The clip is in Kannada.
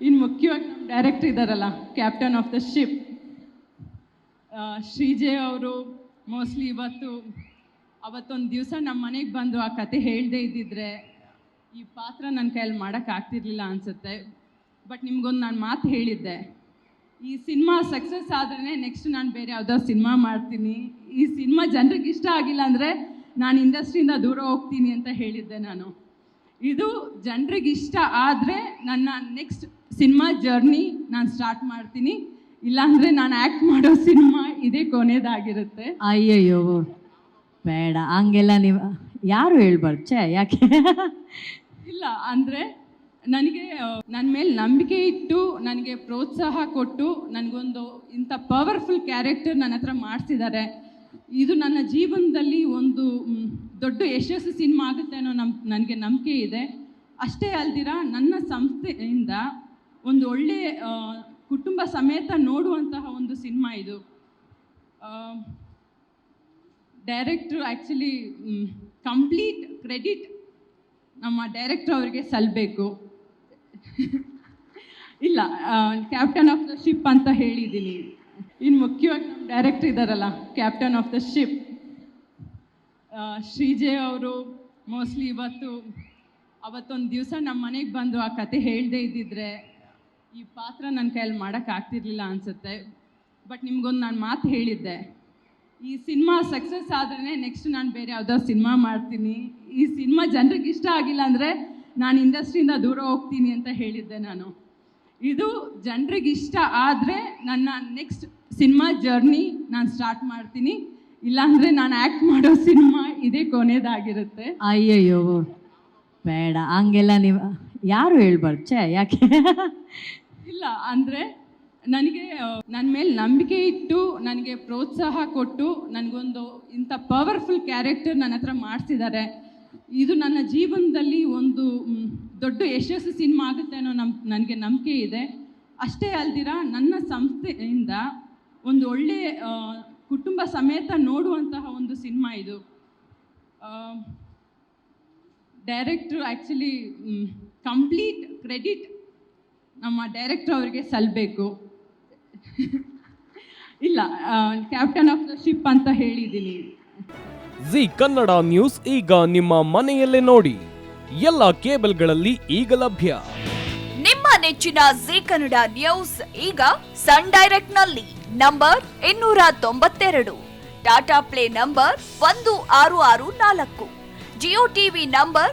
ಇನ್ನು ಮುಖ್ಯವಾಗಿ ನಮ್ಮ ಡೈರೆಕ್ಟರ್ ಇದ್ದಾರಲ್ಲ ಕ್ಯಾಪ್ಟನ್ ಆಫ್ ದ ಶಿಪ್ ಶ್ರೀಜೆ ಅವರು ಮೋಸ್ಟ್ಲಿ ಇವತ್ತು, ಅವತ್ತೊಂದು ದಿವಸ ನಮ್ಮ ಮನೆಗೆ ಬಂದು ಆ ಕತೆ ಹೇಳದೇ ಇದ್ದಿದ್ರೆ, ಈ ಪಾತ್ರ ನನ್ನ ಕೈಯಲ್ಲಿ ಮಾಡೋಕ್ಕಾಗ್ತಿರ್ಲಿಲ್ಲ ಅನಿಸುತ್ತೆ. ಬಟ್ ನಿಮ್ಗೊಂದು ನಾನು ಮಾತು ಹೇಳಿದ್ದೆ. ಈ ಸಿನಿಮಾ ಸಕ್ಸಸ್ ಆದ್ರೇ ನೆಕ್ಸ್ಟ್ ನಾನು ಬೇರೆ ಯಾವುದೋ ಸಿನಿಮಾ ಮಾಡ್ತೀನಿ. ಈ ಸಿನಿಮಾ ಜನರಿಗೆ ಇಷ್ಟ ಆಗಿಲ್ಲ ಅಂದರೆ ನಾನು ಇಂಡಸ್ಟ್ರಿಯಿಂದ ದೂರ ಹೋಗ್ತೀನಿ ಅಂತ ಹೇಳಿದ್ದೆ ನಾನು. ಇದು ಜನರಿಗೆ ಇಷ್ಟ ಆದರೆ ನನ್ನ ನೆಕ್ಸ್ಟ್ ಸಿನಿಮಾ ಜರ್ನಿ ನಾನು ಸ್ಟಾರ್ಟ್ ಮಾಡ್ತೀನಿ. ಇಲ್ಲಾಂದರೆ ನಾನು ಆ್ಯಕ್ಟ್ ಮಾಡೋ ಸಿನಿಮಾ ಇದೇ ಕೊನೆಯದಾಗಿರುತ್ತೆ ಅಯ್ಯಯ್ಯೋ ಬೇಡ. ಹಂಗೆಲ್ಲ ನೀವು ಯಾರು ಹೇಳ್ಬಾರ್ದು? ಛೇ ಯಾಕೆ? ಇಲ್ಲ ಅಂದರೆ ನನಗೆ ನನ್ನ ಮೇಲೆ ನಂಬಿಕೆ ಇಟ್ಟು ನನಗೆ ಪ್ರೋತ್ಸಾಹ ಕೊಟ್ಟು ನನಗೊಂದು ಇಂಥ ಪವರ್ಫುಲ್ ಕ್ಯಾರೆಕ್ಟರ್ ನನ್ನ ಹತ್ರ ಮಾಡಿಸಿದ್ದಾರೆ. ಇದು ನನ್ನ ಜೀವನದಲ್ಲಿ ಒಂದು ದೊಡ್ಡ ಯಶಸ್ಸು ಸಿನಿಮಾ ಆಗುತ್ತೆ ಅನ್ನೋ ನಮ್ ನನಗೆ ನಂಬಿಕೆ ಇದೆ. ಅಷ್ಟೇ ಅಲ್ದಿರ ನನ್ನ ಸಂಸ್ಥೆಯಿಂದ ಒಂದು ಒಳ್ಳೆ ಕುಟುಂಬ ಸಮೇತ ನೋಡುವಂತಹ ಒಂದು ಸಿನಿಮಾ ಇದು. ಡೈರೆಕ್ಟ್ರು ಆ್ಯಕ್ಚುಲಿ ಕಂಪ್ಲೀಟ್ ಕ್ರೆಡಿಟ್ ನಮ್ಮ ಡೈರೆಕ್ಟ್ರ್ ಅವರಿಗೆ ಸಲ್ಲಬೇಕು ಇಲ್ಲ ಕ್ಯಾಪ್ಟನ್ ಆಫ್ ದ ಶಿಪ್ ಅಂತ ಹೇಳಿದ್ದೀನಿ. ಇನ್ನು ಮುಖ್ಯವಾಗಿ ನಮ್ಮ ಡೈರೆಕ್ಟ್ರ್ ಇದ್ದಾರಲ್ಲ ಕ್ಯಾಪ್ಟನ್ ಆಫ್ ದ ಶಿಪ್. ಶ್ರೀಜೆ ಅವರು ಮೋಸ್ಟ್ಲಿ ಇವತ್ತು, ಅವತ್ತೊಂದು ದಿವಸ ನಮ್ಮ ಮನೆಗೆ ಬಂದು ಆ ಕತೆ ಹೇಳದೇ ಇದ್ದಿದ್ರೆ. ಈ ಪಾತ್ರ ನನ್ನ ಕೈಯಲ್ಲಿ ಮಾಡೋಕ್ಕಾಗ್ತಿರ್ಲಿಲ್ಲ ಅನಿಸುತ್ತೆ. ಬಟ್ ನಿಮ್ಗೊಂದು ನಾನು ಮಾತು ಹೇಳಿದ್ದೆ. ಈ ಸಿನಿಮಾ ಸಕ್ಸಸ್ ಆದ್ರೇ ನೆಕ್ಸ್ಟ್ ನಾನು ಬೇರೆ ಯಾವುದೋ ಸಿನಿಮಾ ಮಾಡ್ತೀನಿ. ಈ ಸಿನಿಮಾ ಜನರಿಗೆ ಇಷ್ಟ ಆಗಿಲ್ಲ ಅಂದರೆ ನಾನು ಇಂಡಸ್ಟ್ರಿಯಿಂದ ದೂರ ಹೋಗ್ತೀನಿ ಅಂತ ಹೇಳಿದ್ದೆ ನಾನು. ಇದು ಜನರಿಗೆ ಇಷ್ಟ ಆದರೆ ನನ್ನ ನೆಕ್ಸ್ಟ್ ಸಿನಿಮಾ ಜರ್ನಿ ನಾನು ಸ್ಟಾರ್ಟ್ ಮಾಡ್ತೀನಿ. ಇಲ್ಲಾಂದರೆ ನಾನು ಆ್ಯಕ್ಟ್ ಮಾಡೋ ಸಿನಿಮಾ ಇದೇ ಕೊನೆಯದಾಗಿರುತ್ತೆ ಅಯ್ಯಯ್ಯೋ, ಬೇಡ. ಹಂಗೆಲ್ಲ ನೀವು ಯಾರು ಹೇಳ್ಬಾರ್ದು? ಛೇ, ಯಾಕೆ? ಇಲ್ಲ, ಅಂದರೆ ನನಗೆ ನನ್ನ ಮೇಲೆ ನಂಬಿಕೆ ಇಟ್ಟು, ನನಗೆ ಪ್ರೋತ್ಸಾಹ ಕೊಟ್ಟು, ನನಗೊಂದು ಇಂಥ ಪವರ್ಫುಲ್ ಕ್ಯಾರೆಕ್ಟರ್ ನನ್ನ ಹತ್ರ ಮಾಡಿಸಿದ್ದಾರೆ. ಇದು ನನ್ನ ಜೀವನದಲ್ಲಿ ಒಂದು ದೊಡ್ಡ ಯಶಸ್ಸು ಸಿನಿಮಾ ಆಗುತ್ತೆ ಅನ್ನೋ ನಮ್, ನನಗೆ ನಂಬಿಕೆ ಇದೆ. ಅಷ್ಟೇ ಅಲ್ದಿರ, ನನ್ನ ಸಂಸ್ಥೆಯಿಂದ ಒಂದು ಒಳ್ಳೆ ಕುಟುಂಬ ಸಮೇತ ನೋಡುವಂತಹ ಒಂದು ಸಿನಿಮಾ ಇದು. ಡೈರೆಕ್ಟ್ರು ಆ್ಯಕ್ಚುಲಿ ಕಂಪ್ಲೀಟ್ ಕ್ರೆಡಿಟ್ ನಮ್ಮ ಡೈರೆಕ್ಟರ್ ಅವರಿಗೆ ಸಲ್ಲಬೇಕು ಇಲ್ಲ ಕ್ಯಾಪ್ಟನ್ ಆಫ್ ದ ಶಿಪ್ ಅಂತ ಹೇಳಿದ್ದೀನಿ. ಜಿ ಕನ್ನಡ ನ್ಯೂಸ್ ಈಗ ನಿಮ್ಮ ಮನೆಯಲ್ಲೇ ನೋಡಿ. ಎಲ್ಲ ಕೇಬಲ್ಗಳಲ್ಲಿ ಈಗ ಲಭ್ಯ. ನಿಮ್ಮ ನೆಚ್ಚಿನ ಜಿ ಕನ್ನಡ ನ್ಯೂಸ್ ಈಗ ಸನ್ ಡೈರೆಕ್ಟ್ನಲ್ಲಿ ನಂಬರ್ ಇನ್ನೂರ ತೊಂಬತ್ತೆರಡು. ಟಾಟಾ ಪ್ಲೇ ನಂಬರ್ ಒಂದು ಆರು ಆರು ನಾಲ್ಕು. Jio TV number